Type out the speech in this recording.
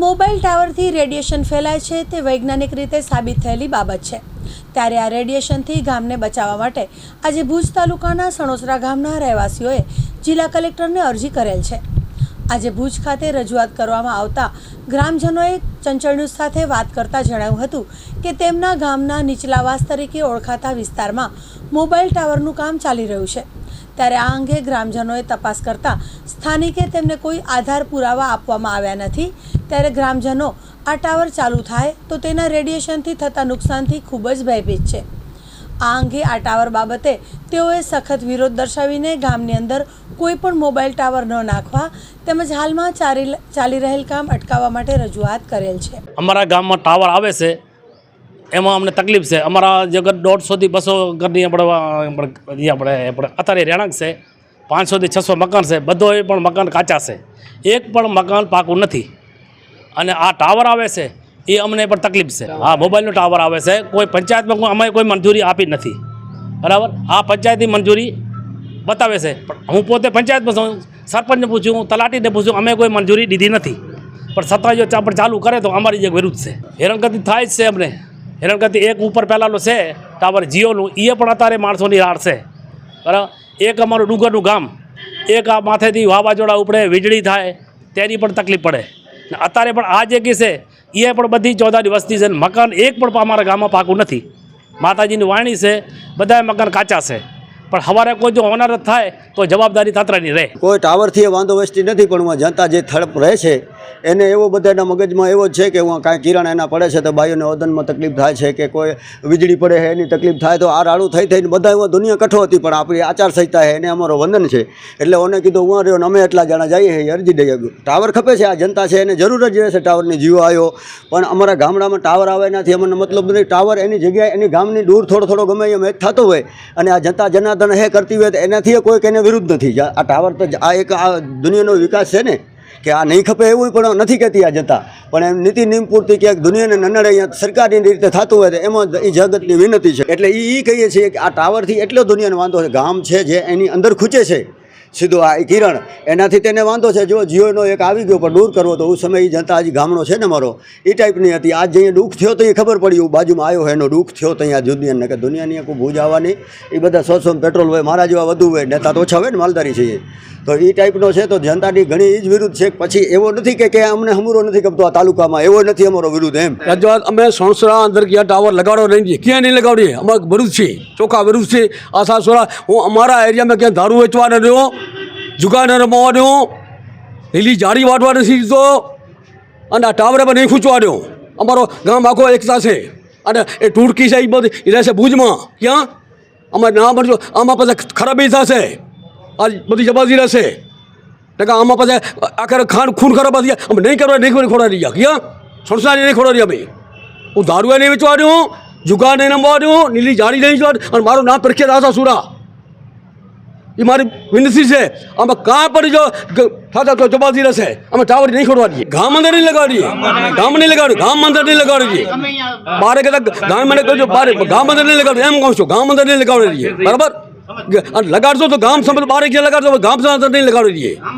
Mobile ટાવરથી radiation ફેલાય છે, તે વૈજ્ઞાનિક રીતે સાબિત થયેલી બાબત છે. ત્યારે આ રેડિયેશનથી ગામને બચાવવા માટે આજે ભુજ તાલુકાના સણોસરા ગામના રહેવાસીઓએ જિલ્લા કલેક્ટરને અરજી કરેલ છે. આજે ભુજ ખાતે રજૂઆત કરવામાં આવતા ગ્રામજનોએ ચંચળ ન્યૂઝ સાથે વાત કરતા જણાવ્યું હતું કે તેમના ગામના નીચલાવાસ તરીકે ઓળખાતા વિસ્તારમાં મોબાઈલ ટાવરનું કામ ચાલી રહ્યું છે. ત્યારે આ અંગે ગ્રામજનોએ તપાસ કરતા સ્થાનિકે તેમને કોઈ આધાર પુરાવા આપવામાં આવ્યા નથી ત્યારે ગ્રામજનો આ ટાવર ચાલુ થાય તો તેના રેડિયેશનથી થતા નુકસાનથી ખૂબ જ ભયભીત છે. આ અંગે આ ટાવર બાબતે તેઓએ સખત વિરોધ દર્શાવીને ગામની અંદર કોઈ પણ મોબાઈલ ટાવર ન નાખવા તેમજ હાલમાં ચાલી ચાલી રહેલ કામ અટકાવવા માટે રજૂઆત કરેલ છે. અમારા ગામમાં ટાવર આવે છે, એમાં અમને તકલીફ છે. અમારા જગત દોઢસોથી બસો ઘરની આપણે આપણે અત્યારે રહેણાંક છે. પાંચસોથી છસો મકાન છે. બધો પણ મકાન કાચા છે. એક પણ મકાન પાકું નથી. અને આ ટાવર આવે છે, એ અમને પણ તકલીફ છે. હા, મોબાઈલનો ટાવર આવે છે. કોઈ પંચાયતમાં અમે કોઈ મંજૂરી આપી નથી. બરાબર? આ પંચાયતની મંજૂરી બતાવે છે. હું પોતે પંચાયતમાં છું. સરપંચને પૂછ્યું તલાટીને પૂછ્યું, અમે કોઈ મંજૂરી દીધી નથી. પણ છતાં જો આપણે ચાલુ કરે તો અમારી જે વિરુદ્ધ છે. હેરાનગતિ થાય જ છે અમને. હેરાનગતિ એક ઉપર પહેલાંનું છે, ટાવર જીઓનું. એ પણ અત્યારે માણસોની રાડ છે. બરાબર? એક અમારું ડુંગરનું ગામ. એક આ માથેથી વાવાઝોડા ઉપડે, વીજળી થાય, તેની પણ તકલીફ પડે. અત્યારે પણ આ જે છે એ પણ બધી ચોદાની વસ્તી છે મકાન એક પણ અમારા ગામમાં પાકું નથી. માતાજીની વાણી છે બધા મકાન કાચા છે. પણ હવારે કોઈ જો અનારત થાય તો જવાબદારી તંત્રની રહે. કોઈ ટાવરથી એ વાંધો વસ્તી નથી, પણ જનતા જે થડપ રહે છે, એને એવો બધાના મગજમાં એવો છે કે હું કાંઈ કિરણ એના પડે છે, તો ભાઈઓને ઓદનમાં તકલીફ થાય છે કે કોઈ વીજળી પડે છે એની તકલીફ થાય, તો આ રાડું થઈ થઈને બધા એમાં દુનિયા કઠો હતી, પણ આપણી આચારસંહિતા છે એને અમારો વંદન છે. એટલે ઓને કીધું, હું રહ્યો અમે એટલા જણા જઈએ છીએ અરજી દઈ આવ્યું. ટાવર ખપે છે, આ જનતા છે, એને જરૂર જ રહેશે ટાવરની જીવો આવ્યો. પણ અમારા ગામડામાં ટાવર આવે એનાથી અમને મતલબ નથી, ટાવર એની જગ્યાએ, એની ગામની દૂર થોડો થોડો ગમે એમ એક થતો હોય, અને આ જનતા જનાર્દન હે કરતી હોય તો એનાથી કોઈ એને વિરુદ્ધ નથી. આ ટાવર તો આ એક, આ દુનિયાનો વિકાસ છે ને, કે આ નહીં ખપે એવું પણ નથી કહેતી આ જતા પણ એમ નીતિ નિયમ પૂરતી ક્યાંક દુનિયાને નનડે અહીંયા સરકારની રીતે થતું હોય તો એમાં એ જગતની વિનંતી છે. એટલે એ કહીએ છીએ કે આ ટાવરથી એટલો દુનિયાનો વાંધો છે. ગામ છે જે એની અંદર ખૂચે છે. સીધું આ કિરણ, એનાથી તેને વાંધો છે. જો જીઓનો એક આવી ગયો, પણ દૂર કરવો તો હું સમય જનતા આજે ગામનો છે ને મારો. એ ટાઈપની હતી. આજ જે દુઃખ થયો તો એ ખબર પડી. હું બાજુમાં આવ્યો એનો દુઃખ થયો તો અહીંયા દુનિયાને કે દુનિયાની આખું ભૂજ આવવાની. એ બધા સો સો પેટ્રોલ હોય, મારા જેવા વધુ હોય, નેતા તો ઓછા હોય ને માલધારી છે તો એ ટાઈપનો છે તો જનતાની ઘણી એ જ વિરુદ્ધ છે. પછી એવો નથી કે કે અમને હમરો નથી ગમતો આ તાલુકામાં. એવો નથી અમારો વિરુદ્ધ એમ. રજૂઆત અમે સણસરા અંદર ગયા, ટાવર લગાડો નહીં. ક્યાં નહીં લગાડીએ. અમારે વિરુદ્ધ છે. ચોખ્ખા વિરુદ્ધ છે. આ સાસુરા હું અમારા એરિયામાં ક્યાં દારૂ વેચવા ન રહ્યો. જુગાર ન રમવા રહ્યો લીલી જાળી વાટવા નથી દીધો અને આ ટાવરે પણ નહીં ખૂંચવા રહ્યો અમારો ગામ આખો એકતા છે. અને એ ટુડકી છે એ બધી. રહેશે ભુજમાં. ક્યાં? અમારે ના મળજો આમાં પછી ખરાબી થશે. આ બધી જવાબદારી રહેશે. કે આમાં પછી આખરે ખાંડ ખૂન ખરાબ થઈ ગયા અમે નહીં કરવા, નહીં ખોડા રહી ગયા ક્યાં? સંસારી નહીં ખોડા રહી અમે. હું દારૂએ નહીં વેચવા રહ્યો જુગાર નહીં રમવા રહ્યો નીલી જાળી નહીં જોવા અને મારું નામ પ્રખ્યાત આશા સુરા. એ મારી વિનંતી છે અમે કાં પડી જો થતા તો જવાબદારી રહેશે. અમે ટાવર નહીં ખોડવા દઈએ ગામ અંદર નહીં લગાડીએ. ગામ નહીં. લગાડ્યું ગામ અંદર નહીં લગાડીએ. બારે કદાચ ગામ મને કહ્યું બારે ગામ અંદર નહીં લગાડ્યું એમ કહું છું ગામ અંદર નહીં લગાડી દઈએ બરાબર અને લગાડશો તો ગામ સમજ બારે ક્યાં લગાડશો? ગામ અંદર નહીં લગાડી દઈએ